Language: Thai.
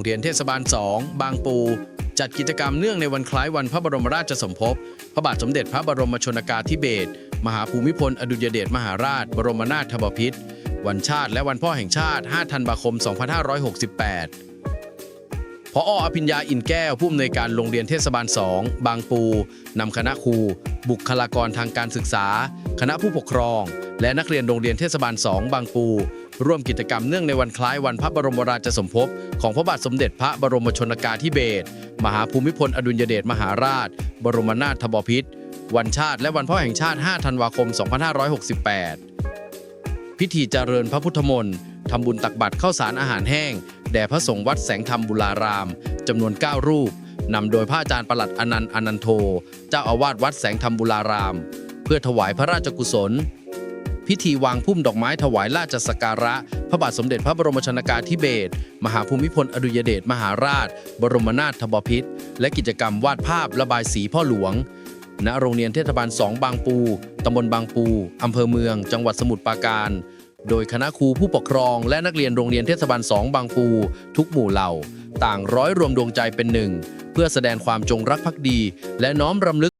โรงเรียนเทศบาล 2 บางปู จัดกิจกรรมเนื่องในวันคล้ายวันพระบรมราชสมภพ พระบาทสมเด็จพระบรมชนากาธิเบศร มหาภูมิพล อดุลยเดชมหาราช บรมนาถบพิตร วันชาติและวันพ่อแห่งชาติ 5 ธันวาคม 2568 พออภิญญาอินแก้วผู้อำนวยการโรงเรียนเทศบาล 2 บางปูนำคณะครู บุคลากรทางการศึกษา คณะผู้ปกครอง และนักเรียนโรงเรียนเทศบาล 2 บางปู ร่วมกิจกรรมเนื่องในวันคล้ายวันพระบรมราชสมภพของพระบาทสมเด็จพระบรมชนกาธิเบศรมหาภูมิพลอดุลยเดชมหาราช บรมนาถบพิตรวันชาติและวันพ่อแห่งชาติ 5 ธันวาคม 2568 พิธีเจริญพระพุทธมนต์ทำบุญตักบาตรข้าวสารอาหารแห้ง แด่พระสงฆ์วัดแสงธรรมบุรารามจำนวน 9 รูปนำโดยพระอาจารย์ประหลัดอนันต์อนันโท เจ้าอาวาสวัดแสงธรรมบุราราม เพื่อถวายพระราชกุศล พิธีวางพุ่มดอกไม้ถวายราชสักการะ พระบาทสมเด็จพระบรมชนากาธิเบศรมหาภูมิพลอดุลยเดชมหาราช บรมนาถบพิตรและกิจกรรมวาดภาพระบายสีพ่อหลวง ณโรงเรียนเทศบาล2บางปูตำบลบางปูอำเภอเมือง จังหวัดสมุทรปราการ โดยคณะครูผู้ปกครองและนักเรียนโรงเรียนเทศบาลสองบางปูทุกหมู่เหล่า ต่างร้อยรวมดวงใจเป็นหนึ่ง เพื่อแสดงความจงรักภักดี และน้อมรำลึก